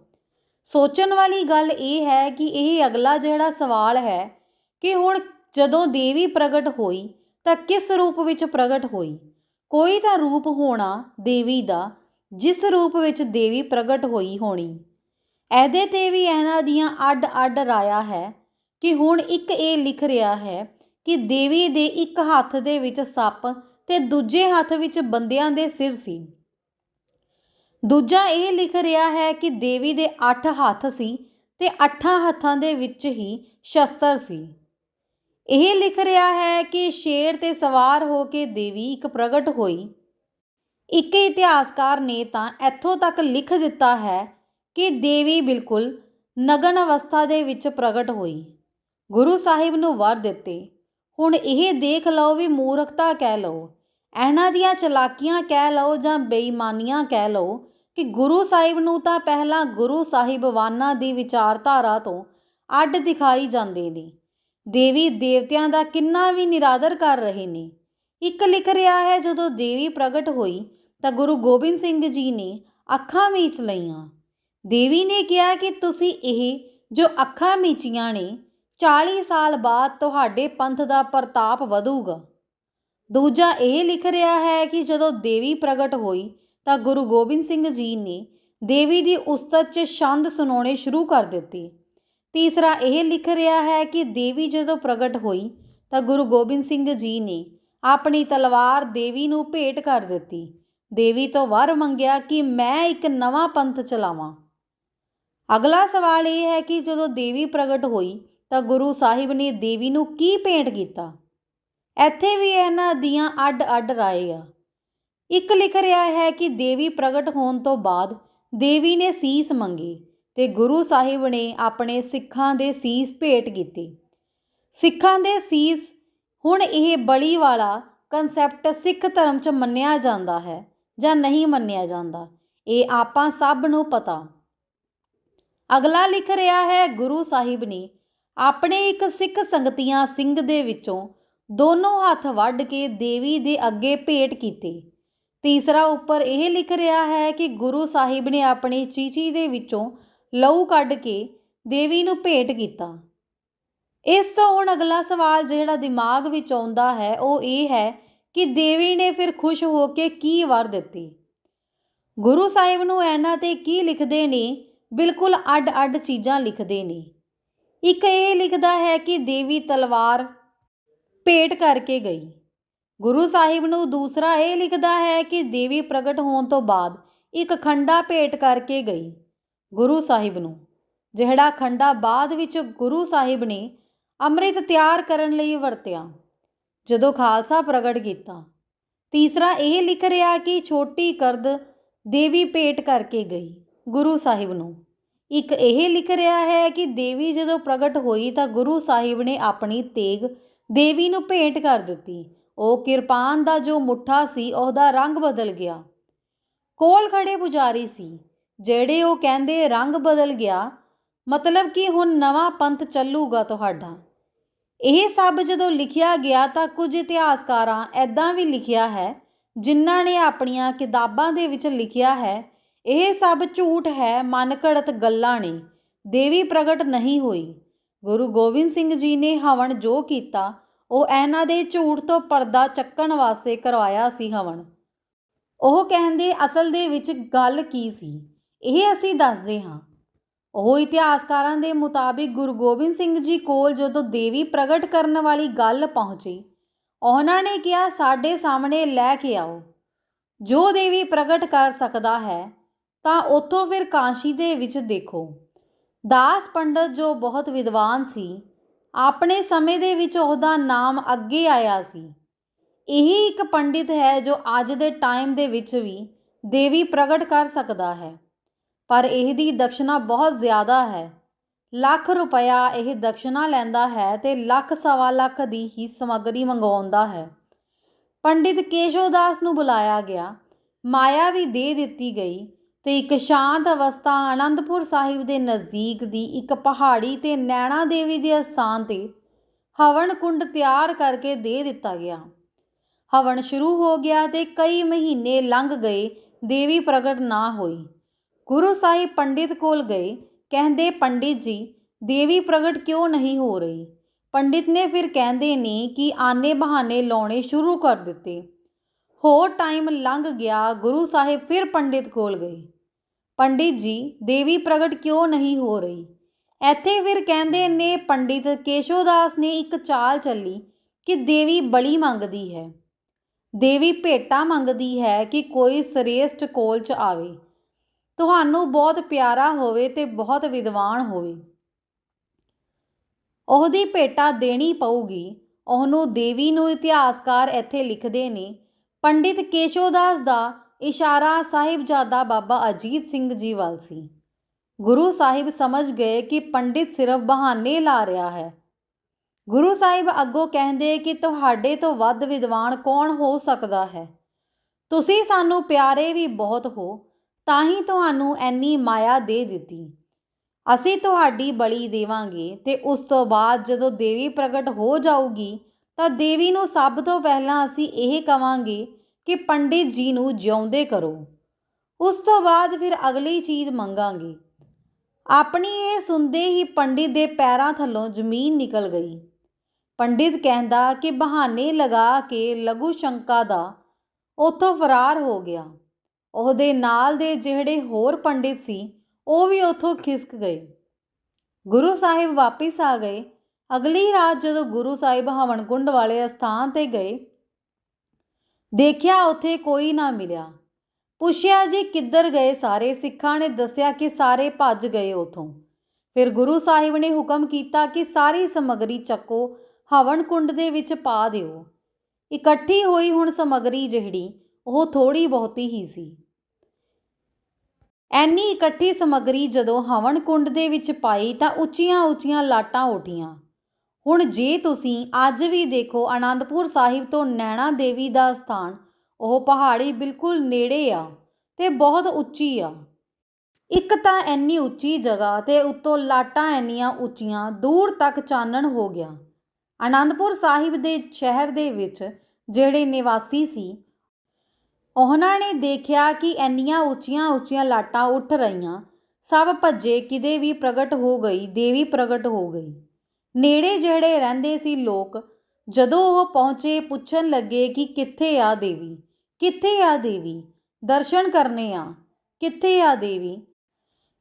A: ਸੋਚਣ ਵਾਲੀ ਗੱਲ ਇਹ ਹੈ ਕਿ ਇਹ ਅਗਲਾ ਜਿਹੜਾ ਸਵਾਲ ਹੈ ਕਿ ਹੁਣ ਜਦੋਂ ਦੇਵੀ ਪ੍ਰਗਟ ਹੋਈ ਤਾਂ ਕਿਸ ਰੂਪ ਵਿੱਚ ਪ੍ਰਗਟ ਹੋਈ? ਕੋਈ ਤਾਂ ਰੂਪ ਹੋਣਾ ਦੇਵੀ ਦਾ, ਜਿਸ ਰੂਪ ਵਿੱਚ ਦੇਵੀ ਪ੍ਰਗਟ ਹੋਈ ਹੋਣੀ। ਇਹਦੇ ਤੇ ਵੀ ਇਹਨਾਂ ਦੀਆਂ ਅੱਡ-ਅੱਡ ਰਾਇਆ ਹੈ ਕਿ ਹੁਣ ਇੱਕ ਇਹ ਲਿਖ ਰਿਹਾ ਹੈ ਕਿ ਦੇਵੀ ਦੇ ਇੱਕ ਹੱਥ ਦੇ ਵਿੱਚ ਸੱਪ ਤੇ ਦੂਜੇ ਹੱਥ ਵਿੱਚ ਬੰਦਿਆਂ ਦੇ ਸਿਰ ਸੀ। ਦੂਜਾ ਇਹ ਲਿਖ ਰਿਹਾ ਹੈ ਕਿ ਦੇਵੀ ਦੇ 8 ਹੱਥ ਸੀ ਤੇ ਅੱਠਾਂ ਹੱਥਾਂ ਦੇ ਵਿੱਚ ਹੀ ਸ਼ਸਤਰ ਸੀ। ਇਹ ਲਿਖ ਰਿਹਾ ਹੈ ਕਿ ਸ਼ੇਰ ਤੇ ਸਵਾਰ ਹੋ ਕੇ ਦੇਵੀ ਇੱਕ ਪ੍ਰਗਟ ਹੋਈ। ਇੱਕ ਇਤਿਹਾਸਕਾਰ ਨੇ ਤਾਂ ਇੱਥੋਂ ਤੱਕ ਲਿਖ ਦਿੱਤਾ ਹੈ ਕਿ ਦੇਵੀ ਬਿਲਕੁਲ ਨਗਨ ਅਵਸਥਾ ਦੇ ਵਿੱਚ ਪ੍ਰਗਟ ਹੋਈ। ਗੁਰੂ ਸਾਹਿਬ ਨੂੰ ਵਰ ਦਿੱਤੇ। ਹੁਣ ਇਹ ਦੇਖ ਲਓ ਵੀ ਮੂਰਖਤਾ ਕਹਿ ਲਓ। ਇਹਨਾਂ ਦੀਆਂ ਚਲਾਕੀਆਂ ਕਹਿ ਲਓ ਜਾਂ ਬੇਈਮਾਨੀਆਂ ਕਹਿ ਲਓ ਕਿ ਗੁਰੂ ਸਾਹਿਬ ਨੂੰ ਤਾਂ ਪਹਿਲਾਂ ਗੁਰੂ ਸਾਹਿਬਵਾਨਾਂ ਦੀ ਵਿਚਾਰਧਾਰਾ ਤੋਂ ਅੱਡ ਦਿਖਾਈ ਜਾਂਦੇ ਨੇ। ਦੇਵੀ ਦੇਵਤਿਆਂ ਦਾ ਕਿੰਨਾ ਵੀ ਨਿਰਾਦਰ ਕਰ ਰਹੇ ਨੇ। ਇੱਕ ਲਿਖ ਰਿਹਾ ਹੈ, ਜਦੋਂ ਦੇਵੀ ਪ੍ਰਗਟ ਹੋਈ, ਤਾਂ ਗੁਰੂ ਗੋਬਿੰਦ ਸਿੰਘ ਜੀ ਨੇ ਅੱਖਾਂ ਮੀਚ ਲਈਆਂ। ਦੇਵੀ ਨੇ ਕਿਹਾ ਕਿ ਤੁਸੀਂ ਇਹ ਜੋ ਅੱਖਾਂ ਮੀਚੀਆਂ ਨੇ 40 ਸਾਲ ਬਾਅਦ ਤੁਹਾਡੇ ਪੰਥ ਦਾ ਪ੍ਰਤਾਪ ਵਧੂਗਾ। ਦੂਜਾ ਇਹ ਲਿਖ ਰਿਹਾ ਹੈ ਕਿ ਜਦੋਂ ਦੇਵੀ ਪ੍ਰਗਟ ਹੋਈ ਤਾਂ ਗੁਰੂ ਗੋਬਿੰਦ ਸਿੰਘ ਜੀ ਨੇ ਦੇਵੀ ਦੀ ਉਸਤਤ 'ਚ ਛੰਦ ਸੁਣਾਉਣੇ ਸ਼ੁਰੂ ਕਰ ਦਿੱਤੇ। ਤੀਸਰਾ ਇਹ ਲਿਖ ਰਿਹਾ ਹੈ ਕਿ ਦੇਵੀ ਜਦੋਂ ਪ੍ਰਗਟ ਹੋਈ ਤਾਂ ਗੁਰੂ ਗੋਬਿੰਦ ਸਿੰਘ ਜੀ ਨੇ ਆਪਣੀ ਤਲਵਾਰ ਦੇਵੀ ਨੂੰ ਭੇਟ ਕਰ ਦਿੱਤੀ। ਦੇਵੀ ਤੋਂ ਵਰ ਮੰਗਿਆ ਕਿ ਮੈਂ ਇੱਕ ਨਵਾਂ ਪੰਥ ਚਲਾਵਾਂ। ਅਗਲਾ ਸਵਾਲ ਇਹ ਹੈ ਕਿ ਜਦੋਂ ਦੇਵੀ ਪ੍ਰਗਟ ਹੋਈ ਤਾਂ ਗੁਰੂ ਸਾਹਿਬ ਨੇ ਦੇਵੀ ਨੂੰ ਕੀ ਭੇਂਟ ਕੀਤਾ? ਇੱਥੇ ਵੀ ਇਹਨਾਂ ਦੀਆਂ ਅੱਡ-ਅੱਡ ਰਾਏ ਆ। ਇੱਕ ਲਿਖ ਰਿਹਾ ਹੈ ਕਿ ਦੇਵੀ ਪ੍ਰਗਟ ਹੋਣ ਤੋਂ ਬਾਅਦ ਦੇਵੀ ਨੇ ਸੀਸ ਮੰਗੀ ਤੇ ਗੁਰੂ ਸਾਹਿਬ ਨੇ ਆਪਣੇ ਸਿੱਖਾਂ ਦੇ ਸੀਸ ਭੇਟ ਕੀਤੀ। ਸਿੱਖਾਂ ਦੇ ਸੀਸ ਹੁਣ ਇਹ ਬਲੀ ਵਾਲਾ ਕਨਸੈਪਟ ਸਿੱਖ ਧਰਮ 'ਚ ਮੰਨਿਆ ਜਾਂਦਾ ਹੈ ਜਾਂ ਨਹੀਂ ਮੰਨਿਆ ਜਾਂਦਾ, ਇਹ ਆਪਾਂ ਸਭ ਨੂੰ ਪਤਾ। ਅਗਲਾ ਲਿਖ ਰਿਹਾ ਹੈ, ਗੁਰੂ ਸਾਹਿਬ ਨੇ ਆਪਣੇ ਇੱਕ ਸਿੱਖ ਸੰਗਤੀਆਂ ਸਿੰਘ ਦੇ ਵਿੱਚੋਂ ਦੋਨੋਂ ਹੱਥ ਵੱਢ ਕੇ ਦੇਵੀ ਦੇ ਅੱਗੇ ਭੇਟ ਕੀਤੇ। ਤੀਸਰਾ ਉੱਪਰ ਇਹ ਲਿਖ ਰਿਹਾ ਹੈ ਕਿ ਗੁਰੂ ਸਾਹਿਬ ਨੇ ਆਪਣੀ ਚੀਚੀ ਦੇ ਵਿੱਚੋਂ ਲਹੂ ਕੱਢ ਕੇ ਦੇਵੀ ਨੂੰ ਭੇਟ ਕੀਤਾ। ਇਸ ਤੋਂ ਹੁਣ ਅਗਲਾ ਸਵਾਲ ਜਿਹੜਾ ਦਿਮਾਗ ਵਿੱਚ ਆਉਂਦਾ ਹੈ, ਉਹ ਇਹ ਹੈ ਕਿ ਦੇਵੀ ਨੇ ਫਿਰ ਖੁਸ਼ ਹੋ ਕੇ ਕੀ ਵਰ ਦਿੱਤੀ? ਗੁਰੂ ਸਾਹਿਬ ਨੂੰ ਇਹਨਾਂ ਤੇ ਕੀ ਲਿਖਦੇ ਨੇ? ਬਿਲਕੁਲ ਅੱਡ-ਅੱਡ ਚੀਜ਼ਾਂ ਲਿਖਦੇ ਨੇ। ਇੱਕ ਇਹ ਲਿਖਦਾ ਹੈ ਕਿ ਦੇਵੀ ਤਲਵਾਰ ਭੇਟ ਕਰਕੇ ਗਈ। ਗੁਰੂ ਸਾਹਿਬ ਨੂੰ ਦੂਸਰਾ ਇਹ ਲਿਖਦਾ ਹੈ ਕਿ ਦੇਵੀ ਪ੍ਰਗਟ ਹੋਣ ਤੋਂ ਬਾਅਦ ਇੱਕ ਖੰਡਾ ਭੇਟ ਕਰਕੇ ਗਈ ਗੁਰੂ ਸਾਹਿਬ ਨੂੰ, ਜਿਹੜਾ ਖੰਡਾ ਬਾਅਦ ਵਿੱਚ ਗੁਰੂ ਸਾਹਿਬ ਨੇ ਅੰਮ੍ਰਿਤ ਤਿਆਰ ਕਰਨ ਲਈ ਵਰਤਿਆ, ਜਦੋਂ ਖਾਲਸਾ ਪ੍ਰਗਟ ਕੀਤਾ। ਤੀਸਰਾ ਇਹ ਲਿਖ ਰਿਹਾ ਕਿ ਛੋਟੀ ਕਰਦ ਦੇਵੀ ਭੇਟ ਕਰਕੇ ਗਈ ਗੁਰੂ ਸਾਹਿਬ ਨੂੰ। ਇੱਕ ਇਹ ਲਿਖ ਰਿਹਾ ਹੈ ਕਿ ਦੇਵੀ ਜਦੋਂ ਪ੍ਰਗਟ ਹੋਈ ਤਾਂ ਗੁਰੂ ਸਾਹਿਬ ਨੇ ਆਪਣੀ ਤੇਗ ਦੇਵੀ ਨੂੰ ਭੇਟ ਕਰ ਦਿੱਤੀ। ਉਹ ਕਿਰਪਾਨ ਦਾ ਜੋ ਮੁੱਠਾ ਸੀ, ਉਹਦਾ ਰੰਗ ਬਦਲ ਗਿਆ। ਕੋਲ ਖੜੇ ਪੁਜਾਰੀ ਸੀ, ਜਿਹੜੇ ਉਹ ਕਹਿੰਦੇ ਰੰਗ ਬਦਲ ਗਿਆ, ਮਤਲਬ ਕਿ ਹੁਣ ਨਵਾਂ ਪੰਥ ਚੱਲੂਗਾ ਤੁਹਾਡਾ। ਇਹ ਸਭ ਜਦੋਂ ਲਿਖਿਆ ਗਿਆ ਤਾਂ ਕੁਝ ਇਤਿਹਾਸਕਾਰਾਂ ਐਦਾਂ ਵੀ ਲਿਖਿਆ ਹੈ, ਜਿਨ੍ਹਾਂ ਨੇ ਆਪਣੀਆਂ ਕਿਤਾਬਾਂ ਦੇ ਵਿੱਚ ਲਿਖਿਆ ਹੈ, ਇਹ ਸਭ ਝੂਠ ਹੈ ਮਨ ਘੜਤ ਗੱਲਾਂ ਨੇ, ਦੇਵੀ ਪ੍ਰਗਟ ਨਹੀਂ ਹੋਈ। ਗੁਰੂ ਗੋਬਿੰਦ ਸਿੰਘ ਜੀ ਨੇ ਹਵਨ ਜੋ ਕੀਤਾ ਉਹ ਇਹਨਾਂ ਦੇ ਝੂਠ ਤੋਂ ਪਰਦਾ ਚੱਕਣ ਵਾਸਤੇ ਕਰਵਾਇਆ ਸੀ ਹਵਨ। ਉਹ ਕਹਿੰਦੇ, ਅਸਲ ਦੇ ਵਿੱਚ ਗੱਲ ਕੀ ਸੀ? ਇਹ ਅਸੀਂ ਦੱਸਦੇ ਹਾਂ। ਉਹ ਇਤਿਹਾਸਕਾਰਾਂ ਦੇ ਮੁਤਾਬਿਕ ਗੁਰੂ ਗੋਬਿੰਦ ਸਿੰਘ ਜੀ ਕੋਲ ਜਦੋਂ ਦੇਵੀ ਪ੍ਰਗਟ ਕਰਨ ਵਾਲੀ ਗੱਲ ਪਹੁੰਚੀ, ਉਹਨਾਂ ਨੇ ਕਿਹਾ, ਸਾਡੇ ਸਾਹਮਣੇ ਲੈ ਕੇ ਆਓ। ਜੋ ਦੇਵੀ ਪ੍ਰਗਟ ਕਰ ਸਕਦਾ ਹੈ, ਤਾਂ ਉੱਥੋਂ ਫਿਰ ਕਾਂਸ਼ੀ ਦੇ ਵਿੱਚ ਦੇਖੋ। ਦਾਸ ਪੰਡਤ ਜੋ ਬਹੁਤ ਵਿਦਵਾਨ ਸੀ ਆਪਣੇ ਸਮੇਂ ਦੇ ਵਿੱਚ ਉਹਦਾ ਨਾਮ ਅੱਗੇ ਆਇਆ ਸੀ। ਇਹੀ ਇੱਕ ਪੰਡਿਤ ਹੈ ਜੋ ਅੱਜ ਦੇ ਟਾਈਮ ਦੇ ਵਿੱਚ ਵੀ ਦੇਵੀ ਪ੍ਰਗਟ ਕਰ ਸਕਦਾ ਹੈ। ਪਰ ਇਹਦੀ ਦਕਸ਼ਨਾ ਬਹੁਤ ਜ਼ਿਆਦਾ ਹੈ। ਲੱਖ ਰੁਪਇਆ ਇਹ ਦਕਸ਼ਨਾ ਲੈਂਦਾ ਹੈ ਤੇ ਲੱਖ ਸਵਾ ਲੱਖ ਦੀ ਹੀ ਸਮੱਗਰੀ ਮੰਗਵਾਉਂਦਾ ਹੈ। ਪੰਡਿਤ ਕੇਸ਼ਵਦਾਸ ਨੂੰ ਬੁਲਾਇਆ ਗਿਆ। ਮਾਇਆ ਵੀ ਦੇ ਦਿੱਤੀ ਗਈ। ਤੇ ਇੱਕ ਸ਼ਾਂਤ ਅਵਸਥਾ ਅਨੰਦਪੁਰ ਸਾਹਿਬ ਦੇ ਨਜ਼ਦੀਕ ਦੀ ਇੱਕ ਪਹਾੜੀ ਤੇ ਨੈਣਾ ਦੇਵੀ ਦੇ ਸਥਾਨ ਤੇ ਹਵਨ ਕੁੰਡ ਤਿਆਰ ਕਰਕੇ ਦੇ ਦਿੱਤਾ ਗਿਆ। ਹਵਨ ਸ਼ੁਰੂ ਹੋ ਗਿਆ ਤੇ ਕਈ ਮਹੀਨੇ ਲੰਘ ਗਏ, ਦੇਵੀ ਪ੍ਰਗਟ ਨਾ ਹੋਈ। ਗੁਰੂ ਸਾਹਿਬ ਪੰਡਿਤ ਕੋਲ ਗਏ, ਕਹਿੰਦੇ, ਪੰਡਿਤ ਜੀ, ਦੇਵੀ ਪ੍ਰਗਟ ਕਿਉਂ ਨਹੀਂ ਹੋ ਰਹੀ? ਪੰਡਿਤ ਨੇ ਫਿਰ ਕਹਿੰਦੇ ਨੇ ਕਿ ਆਨੇ ਬਹਾਨੇ ਲਾਉਣੇ ਸ਼ੁਰੂ ਕਰ ਦਿੱਤੇ। ਹੋਰ ਟਾਈਮ ਲੰਘ ਗਿਆ, ਗੁਰੂ ਸਾਹਿਬ ਫਿਰ ਪੰਡਿਤ ਕੋਲ ਗਏ। ਪੰਡਿਤ ਜੀ, ਦੇਵੀ ਪ੍ਰਗਟ ਕਿਉਂ ਨਹੀਂ ਹੋ ਰਹੀ? ਇੱਥੇ ਫਿਰ ਕਹਿੰਦੇ ਨੇ ਪੰਡਿਤ ਕੇਸ਼ੋਦਾਸ ਨੇ ਇੱਕ ਚਾਲ ਚੱਲੀ ਕਿ ਦੇਵੀ ਬਲੀ ਮੰਗਦੀ ਹੈ। ਦੇਵੀ ਭੇਟਾ ਮੰਗਦੀ ਹੈ ਕਿ ਕੋਈ ਸ੍ਰੇਸ਼ਟ ਕੋਲ ਚ ਆਵੇ। ਤੁਹਾਨੂੰ ਬਹੁਤ ਪਿਆਰਾ ਹੋਵੇ ਤੇ ਬਹੁਤ ਵਿਦਵਾਨ ਹੋਵੇ। ਉਹਦੀ ਭੇਟਾ ਦੇਣੀ ਪਊਗੀ। ਉਹਨੂੰ ਦੇਵੀ ਨੂੰ ਇਤਿਹਾਸਕਾਰ ਇੱਥੇ ਲਿਖਦੇ ਨੇ ਪੰਡਿਤ ਕੇਸ਼ੋਦਾਸ ਦਾ ਇਸ਼ਾਰਾ ਸਾਹਿਬਜ਼ਾਦਾ ਬਾਬਾ ਅਜੀਤ ਸਿੰਘ ਜੀ ਵੱਲ ਸੀ। ਗੁਰੂ ਸਾਹਿਬ ਸਮਝ ਗਏ ਕਿ ਪੰਡਿਤ ਸਿਰਫ ਬਹਾਨੇ ਲਾ ਰਿਹਾ ਹੈ। ਗੁਰੂ ਸਾਹਿਬ ਅੱਗੋਂ ਕਹਿੰਦੇ ਕਿ ਤੁਹਾਡੇ ਤੋਂ ਵੱਧ ਵਿਦਵਾਨ ਕੌਣ ਹੋ ਸਕਦਾ ਹੈ? ਤੁਸੀਂ ਸਾਨੂੰ ਪਿਆਰੇ ਵੀ ਬਹੁਤ ਹੋ, ਤਾਂ ਹੀ ਤੁਹਾਨੂੰ ਐਨੀ ਮਾਇਆ ਦੇ ਦਿੱਤੀ। ਅਸੀਂ ਤੁਹਾਡੀ ਬਲੀ ਦੇਵਾਂਗੇ ਤੇ ਉਸ ਤੋਂ ਬਾਅਦ ਜਦੋਂ ਦੇਵੀ ਪ੍ਰਗਟ ਹੋ ਜਾਊਗੀ ਤਾਂ ਦੇਵੀ ਨੂੰ ਸਭ ਤੋਂ ਪਹਿਲਾਂ ਅਸੀਂ ਇਹ ਕਵਾਂਗੇ ਕਿ ਪੰਡਿਤ ਜੀ ਨੂੰ ਜਿਉਂਦੇ ਕਰੋ। ਉਸ ਤੋਂ ਬਾਅਦ ਫਿਰ ਅਗਲੀ ਚੀਜ਼ ਮੰਗਾਂਗੇ। ਆਪਣੀ ਇਹ ਸੁਣਦੇ ਹੀ ਪੰਡਿਤ ਦੇ ਪੈਰਾਂ ਥੱਲੋਂ ਜ਼ਮੀਨ ਨਿਕਲ ਗਈ। ਪੰਡਿਤ ਕਹਿੰਦਾ ਕਿ ਬਹਾਨੇ ਲਗਾ ਕੇ ਲਘੂ ਸ਼ੰਕਾ ਦਾ ਉੱਥੋਂ ਫਰਾਰ ਹੋ ਗਿਆ। ਉਹਦੇ ਨਾਲ ਦੇ ਜਿਹੜੇ ਹੋਰ ਪੰਡਿਤ ਸੀ, ਉਹ ਵੀ ਉੱਥੋਂ ਖਿਸਕ ਗਏ। ਗੁਰੂ ਸਾਹਿਬ ਵਾਪਿਸ ਆ ਗਏ ਅਗਲੀ ਰਾਤ ਜਦੋਂ ਗੁਰੂ ਸਾਹਿਬ ਹਵਨਕੁੰਡ ਵਾਲੇ ਸਥਾਨ ਤੇ ਗਏ, ਦੇਖਿਆ ਉੱਥੇ ਕੋਈ ਨਾ ਮਿਲਿਆ। ਪੁੱਛਿਆ ਜੀ ਕਿੱਧਰ ਗਏ ਸਾਰੇ? ਸਿੱਖਾਂ ਨੇ ਦੱਸਿਆ ਕਿ ਸਾਰੇ ਭੱਜ ਗਏ ਉਥੋਂ। ਫਿਰ ਗੁਰੂ ਸਾਹਿਬ ਨੇ ਹੁਕਮ ਕੀਤਾ ਕਿ ਸਾਰੀ ਸਮਗਰੀ ਚੱਕੋ ਹਵਨ ਕੁੰਡ ਦੇ ਵਿੱਚ ਪਾ ਦਿਓ। ਇਕੱਠੀ ਹੋਈ ਹੁਣ ਸਮਗਰੀ ਜਿਹੜੀ, ਉਹ ਥੋੜੀ ਬਹੁਤੀ ਹੀ ਸੀ। ਐਨੀ ਇਕੱਠੀ ਸਮਗਰੀ ਜਦੋਂ ਹਵਨ ਕੁੰਡ ਦੇ ਵਿੱਚ ਪਾਈ ਤਾਂ ਉੱਚੀਆਂ ਉੱਚੀਆਂ ਲਾਟਾਂ ਉੱਠੀਆਂ। ਹੁਣ ਜੇ ਤੁਸੀਂ ਅੱਜ ਵੀ ਦੇਖੋ ਆਨੰਦਪੁਰ ਸਾਹਿਬ ਤੋਂ ਨੈਣਾ ਦੇਵੀ ਦਾ ਸਥਾਨ, ਉਹ ਪਹਾੜੀ ਬਿਲਕੁਲ ਨੇੜੇ ਆ ਤੇ ਬਹੁਤ ਉੱਚੀ ਆ। ਇੱਕ ਤਾਂ ਇੰਨੀ ਉੱਚੀ ਜਗ੍ਹਾ ਤੇ ਉੱਤੋਂ ਲਾਟਾਂ ਇੰਨੀਆਂ ਉੱਚੀਆਂ ਦੂਰ ਤੱਕ ਚਾਨਣ ਹੋ ਗਿਆ। ਆਨੰਦਪੁਰ ਸਾਹਿਬ ਦੇ ਸ਼ਹਿਰ ਦੇ ਵਿੱਚ ਜਿਹੜੇ ਨਿਵਾਸੀ ਸੀ, ਉਹਨਾਂ ਨੇ ਦੇਖਿਆ ਕਿ ਇੰਨੀਆਂ ਉੱਚੀਆਂ ਉੱਚੀਆਂ ਲਾਟਾਂ ਉੱਠ ਰਹੀਆਂ, ਸਭ ਭੱਜੇ ਕਿਤੇ ਵੀ ਪ੍ਰਗਟ ਹੋ ਗਈ, ਦੇਵੀ ਪ੍ਰਗਟ ਹੋ ਗਈ। ਨੇੜੇ ਜਿਹੜੇ ਰਹਿੰਦੇ ਸੀ ਲੋਕ, ਜਦੋਂ ਉਹ ਪਹੁੰਚੇ, ਪੁੱਛਣ ਲੱਗੇ ਕਿ ਕਿੱਥੇ ਆ ਦੇਵੀ? ਕਿੱਥੇ ਆ ਦੇਵੀ? ਦਰਸ਼ਨ ਕਰਨੇ ਆ। ਕਿੱਥੇ ਆ ਦੇਵੀ?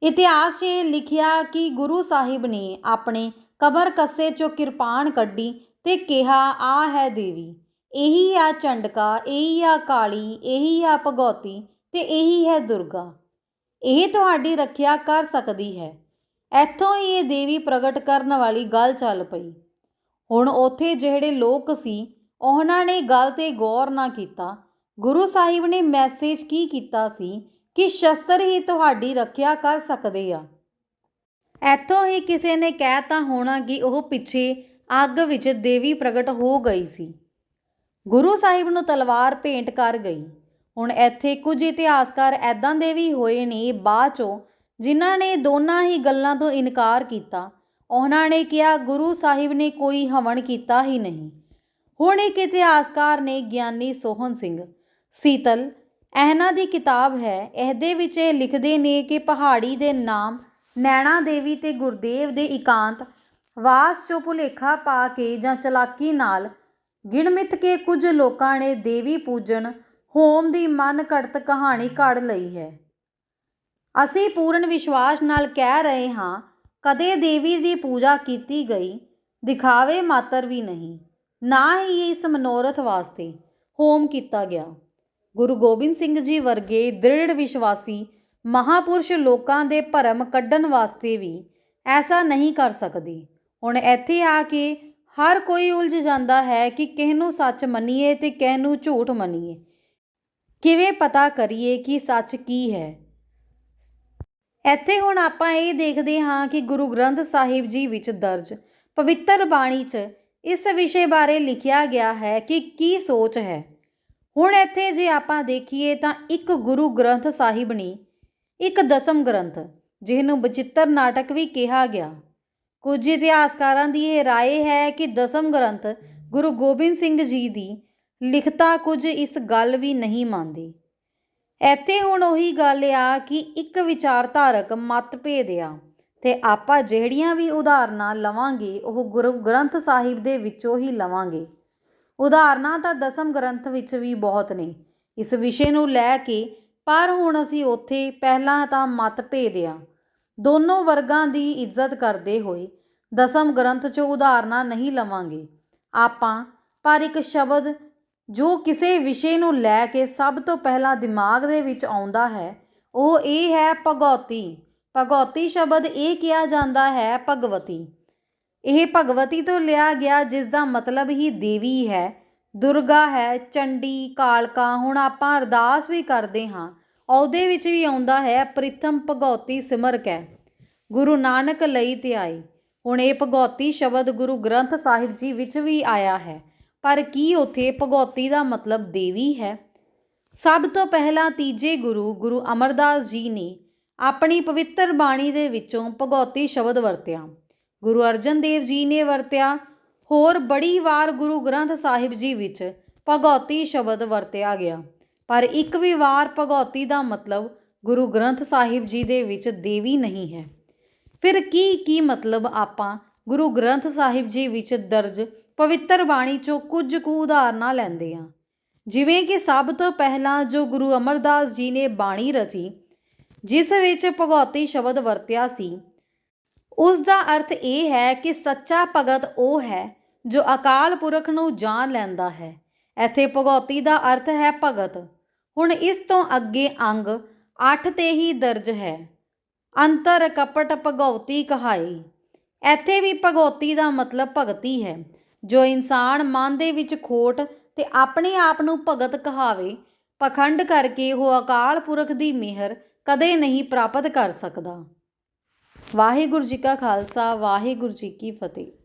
A: ਇਤਿਹਾਸ 'ਚ ਇਹ ਲਿਖਿਆ ਕਿ ਗੁਰੂ ਸਾਹਿਬ ਨੇ ਆਪਣੇ ਕਬਰ ਕੱਸੇ 'ਚੋਂ ਕਿਰਪਾਨ ਕੱਢੀ ਤੇ ਕਿਹਾ ਆ ਹੈ ਦੇਵੀ। ਇਹੀ ਆ ਚੰਡਕਾ ਇਹੀ ਆ ਕਾਲੀ, ਇਹੀ ਆ ਭਗੌਤੀ ਤੇ ਇਹੀ ਹੈ ਦੁਰਗਾ। ਇਹ ਤੁਹਾਡੀ ਰੱਖਿਆ ਕਰ ਸਕਦੀ ਹੈ। ਇੱਥੋਂ ਹੀ ਇਹ ਦੇਵੀ ਪ੍ਰਗਟ ਕਰਨ ਵਾਲੀ ਗੱਲ ਚੱਲ ਪਈ। ਹੁਣ ਉੱਥੇ ਜਿਹੜੇ ਲੋਕ ਸੀ, ਉਹਨਾਂ ਨੇ ਗੱਲ ਤੇ ਗੌਰ ਨਾ ਕੀਤਾ। ਗੁਰੂ ਸਾਹਿਬ ਨੇ ਮੈਸੇਜ ਕੀ ਕੀਤਾ ਸੀ ਕਿ ਸ਼ਸਤਰ ਹੀ ਤੁਹਾਡੀ ਰੱਖਿਆ ਕਰ ਸਕਦੇ ਆ। ਇੱਥੋਂ ਹੀ ਕਿਸੇ ਨੇ ਕਹਿਤਾ ਹੋਣਾ ਕਿ ਉਹ ਪਿੱਛੇ ਅੱਗ ਵਿੱਚ ਦੇਵੀ ਪ੍ਰਗਟ ਹੋ ਗਈ ਸੀ। ਗੁਰੂ ਸਾਹਿਬ ਨੂੰ ਤਲਵਾਰ ਭੇਂਟ ਕਰ ਗਈ। ਹੁਣ ਇੱਥੇ ਕੁਝ ਇਤਿਹਾਸਕਾਰ ਐਦਾਂ ਦੇ ਵੀ ਹੋਏ ਨੇ, ਬਾਅਦ ਚੋਂ ਜਿਨ੍ਹਾਂ ਨੇ ਦੋਨਾਂ ਹੀ ਗੱਲਾਂ ਤੋਂ ਇਨਕਾਰ ਕੀਤਾ, ਉਹਨਾਂ ਨੇ ਕਿਹਾ, ਗੁਰੂ ਸਾਹਿਬ ਨੇ ਕੋਈ ਹਵਨ ਕੀਤਾ ਹੀ ਨਹੀਂ। ਹੁਣ ਇੱਕ ਇਤਿਹਾਸਕਾਰ ਨੇ ਗਿਆਨੀ ਸੋਹਨ ਸਿੰਘ, ਸੀਤਲ, ਇਹਨਾਂ ਦੀ ਕਿਤਾਬ ਹੈ। ਇਹਦੇ ਵਿੱਚ ਇਹ ਲਿਖਦੇ ਨੇ ਕਿ ਪਹਾੜੀ ਦੇ ਨਾਮ ਨੈਣਾ ਦੇਵੀ ਤੇ ਗੁਰਦੇਵ ਦੇ ਇਕਾਂਤ ਵਾਸ ਚੋਂ ਭੁਲੇਖਾ ਪਾ ਕੇ ਜਾਂ ਚਲਾਕੀ ਨਾਲ ਗਿਣਮਿਤ ਕੇ ਕੁਝ ਲੋਕਾਂ ਨੇ ਦੇਵੀ ਪੂਜਨ ਹੋਮ ਦੀ ਮਨ ਘੜਤ ਕਹਾਣੀ ਘੜ ਲਈ ਹੈ। ਅਸੀਂ ਪੂਰਨ ਵਿਸ਼ਵਾਸ ਨਾਲ ਕਹਿ ਰਹੇ ਹਾਂ, ਕਦੇ ਦੇਵੀ ਦੀ ਪੂਜਾ ਕੀਤੀ ਗਈ, ਦਿਖਾਵੇ ਮਾਤਰ ਵੀ ਨਹੀਂ। ਨਾ ਹੀ ਇਸ ਮਨੋਰਥ ਵਾਸਤੇ ਹੋਮ ਕੀਤਾ ਗਿਆ। ਗੁਰੂ ਗੋਬਿੰਦ ਸਿੰਘ ਜੀ ਵਰਗੇ ਦ੍ਰਿੜ ਵਿਸ਼ਵਾਸੀ ਮਹਾਪੁਰਸ਼ ਲੋਕਾਂ ਦੇ ਭਰਮ ਕੱਢਣ ਵਾਸਤੇ ਵੀ ਐਸਾ ਨਹੀਂ ਕਰ ਸਕਦੇ। ਹੁਣ ਇੱਥੇ ਆ ਕੇ ਹਰ ਕੋਈ ਉਲਝ ਜਾਂਦਾ ਹੈ ਕਿ ਕਿਸ ਨੂੰ ਸੱਚ ਮੰਨੀਏ ਤੇ ਕਿਸ ਨੂੰ ਝੂਠ ਮੰਨੀਏ। ਕਿਵੇਂ ਪਤਾ ਕਰੀਏ ਕਿ ਸੱਚ ਕੀ ਹੈ? ਇੱਥੇ ਹੁਣ ਆਪਾਂ ਇਹ ਦੇਖਦੇ ਹਾਂ ਕਿ ਗੁਰੂ ਗ੍ਰੰਥ ਸਾਹਿਬ ਜੀ ਵਿੱਚ ਦਰਜ ਪਵਿੱਤਰ ਬਾਣੀ 'ਚ ਇਸ ਵਿਸ਼ੇ ਬਾਰੇ ਲਿਖਿਆ ਗਿਆ ਹੈ ਕਿ ਕੀ ਸੋਚ ਹੈ ਹੁਣ ਇੱਥੇ ਜੇ ਆਪਾਂ ਦੇਖੀਏ ਤਾਂ ਇੱਕ ਗੁਰੂ ਗ੍ਰੰਥ ਸਾਹਿਬ ਨੇ ਇੱਕ ਦਸਮ ਗ੍ਰੰਥ ਜਿਹਨੂੰ ਬਚਿੱਤਰ ਨਾਟਕ ਵੀ ਕਿਹਾ ਗਿਆ ਕੁਝ ਇਤਿਹਾਸਕਾਰਾਂ ਦੀ ਇਹ رائے ਹੈ ਕਿ ਦਸਮ ਗ੍ਰੰਥ ਗੁਰੂ ਗੋਬਿੰਦ ਸਿੰਘ ਜੀ ਦੀ ਲਿਖਤਾ ਕੁਝ ਇਸ ਗੱਲ ਵੀ ਨਹੀਂ ਮੰਨਦੇ ਇੱਥੇ ਹੁਣ ਉਹੀ ਗੱਲ ਆ ਕਿ ਇੱਕ ਵਿਚਾਰਧਾਰਕ ਮਤਭੇਦ ਆ। ਤੇ ਆਪਾਂ ਜਿਹੜੀਆਂ ਵੀ ਉਦਾਹਰਨਾਂ ਲਵਾਂਗੇ, ਉਹ ਗੁਰੂ ਗ੍ਰੰਥ ਸਾਹਿਬ ਦੇ ਵਿੱਚੋਂ ਹੀ ਲਵਾਂਗੇ। ਉਦਾਹਰਨਾਂ ਤਾਂ ਦਸਮ ਗ੍ਰੰਥ ਵਿੱਚ ਵੀ ਬਹੁਤ ਨੇ। ਇਸ ਵਿਸ਼ੇ ਨੂੰ ਲੈ ਕੇ, ਪਰ ਹੁਣ ਅਸੀਂ ਉੱਥੇ ਪਹਿਲਾਂ ਤਾਂ ਮਤਭੇਦ ਆ। ਦੋਨੋਂ ਵਰਗਾਂ ਦੀ ਇੱਜ਼ਤ ਕਰਦੇ ਹੋਏ ਦਸਮ ਗ੍ਰੰਥ 'ਚੋਂ ਉਦਾਹਰਨਾਂ ਨਹੀਂ ਲਵਾਂਗੇ। ਆਪਾਂ, ਪਰ ਇੱਕ ਸ਼ਬਦ ਜੋ ਕਿਸੇ ਵਿਸ਼ੇ ਨੂੰ ਲੈ ਕੇ ਸਭ ਤੋਂ ਪਹਿਲਾਂ ਦਿਮਾਗ ਦੇ ਵਿੱਚ ਆਉਂਦਾ ਹੈ, ਉਹ ਇਹ ਹੈ ਭਗਉਤੀ। ਭਗਉਤੀ ਸ਼ਬਦ ਇਹ ਕਿਹਾ ਜਾਂਦਾ ਹੈ, ਭਗਵਤੀ। ਇਹ ਭਗਵਤੀ ਤੋਂ ਲਿਆ ਗਿਆ ਜਿਸ ਦਾ ਮਤਲਬ ਹੀ ਦੇਵੀ ਹੈ। ਦੁਰਗਾ ਹੈ, ਚੰਡੀ, ਕਾਲਕਾ, ਹੁਣ ਆਪਾਂ ਅਰਦਾਸ ਵੀ ਕਰਦੇ ਹਾਂ। ਉਹਦੇ ਵਿੱਚ ਵੀ ਆਉਂਦਾ ਹੈ ਪ੍ਰਿਥਮ ਭਗਉਤੀ ਸਿਮਰ ਕੈ ਗੁਰੂ ਨਾਨਕ ਲਈ ਤੇ ਆਈ ਹੁਣ ਇਹ ਭਗਉਤੀ ਸ਼ਬਦ ਗੁਰੂ ਗ੍ਰੰਥ ਸਾਹਿਬ ਜੀ ਵਿੱਚ ਵੀ ਆਇਆ ਹੈ। ਪਰ ਕੀ ਉਥੇ ਭਗਉਤੀ ਦਾ ਮਤਲਬ ਦੇਵੀ ਹੈ? ਸਭ ਤੋਂ ਪਹਿਲਾਂ ਤੀਜੇ ਗੁਰੂ ਗੁਰੂ ਅਮਰਦਾਸ ਜੀ ਨੇ ਆਪਣੀ ਪਵਿੱਤਰ ਬਾਣੀ ਦੇ ਵਿੱਚੋਂ ਭਗਉਤੀ ਸ਼ਬਦ ਵਰਤਿਆ। ਗੁਰੂ ਅਰਜਨ ਦੇਵ ਜੀ ਨੇ ਵਰਤਿਆ। ਹੋਰ ਬੜੀ ਵਾਰ ਗੁਰੂ ਗ੍ਰੰਥ ਸਾਹਿਬ ਜੀ ਵਿੱਚ ਭਗਉਤੀ ਸ਼ਬਦ ਵਰਤਿਆ ਗਿਆ। ਪਰ ਇੱਕ ਵੀ ਵਾਰ ਭਗਉਤੀ ਦਾ ਮਤਲਬ ਗੁਰੂ ਗ੍ਰੰਥ ਸਾਹਿਬ ਜੀ ਦੇ ਵਿੱਚ ਦੇਵੀ ਨਹੀਂ ਹੈ। ਫਿਰ ਕੀ ਕੀ ਮਤਲਬ ਆਪਾਂ ਗੁਰੂ ਗ੍ਰੰਥ ਸਾਹਿਬ ਜੀ ਵਿੱਚ ਦਰਜ ਪਵਿੱਤਰ ਬਾਣੀ ਚੋਂ ਕੁਝ ਕੁ ਉਦਾਹਰਨਾਂ ਲੈਂਦੇ ਹਾਂ। ਜਿਵੇਂ ਕਿ ਸਭ ਤੋਂ ਪਹਿਲਾਂ ਜੋ ਗੁਰੂ ਅਮਰਦਾਸ ਜੀ ਨੇ ਬਾਣੀ ਰਚੀ, ਜਿਸ ਵਿੱਚ ਭਗਉਤੀ ਸ਼ਬਦ ਵਰਤਿਆ ਸੀ ਉਸ ਦਾ ਅਰਥ ਇਹ ਹੈ ਕਿ ਸੱਚਾ ਭਗਤ ਉਹ ਹੈ ਜੋ ਅਕਾਲ ਪੁਰਖ ਨੂੰ ਜਾਣ ਲੈਂਦਾ ਹੈ। ਇੱਥੇ ਭਗਉਤੀ ਦਾ ਅਰਥ ਹੈ ਭਗਤ। ਹੁਣ ਇਸ ਤੋਂ ਅੱਗੇ ਅੰਗ 8 ਤੇ ਹੀ ਦਰਜ ਹੈ। ਅੰਤਰ ਕਪਟ ਭਗਉਤੀ ਕਹਾਈ। ਇੱਥੇ ਵੀ ਭਗਉਤੀ ਦਾ ਮਤਲਬ ਭਗਤੀ ਹੈ। ਜੋ ਇਨਸਾਨ ਮਨ ਦੇ ਵਿੱਚ ਖੋਟ ਤੇ ਆਪਣੇ ਆਪ ਨੂੰ ਭਗਤ ਕਹਾਵੇ, ਪਖੰਡ ਕਰਕੇ ਉਹ ਅਕਾਲ ਪੁਰਖ ਦੀ ਮਿਹਰ ਕਦੇ ਨਹੀਂ ਪ੍ਰਾਪਤ ਕਰ ਸਕਦਾ। ਵਾਹਿਗੁਰੂ ਜੀ ਕਾ ਖਾਲਸਾ, ਵਾਹਿਗੁਰੂ ਜੀ ਕੀ ਫਤਿਹ।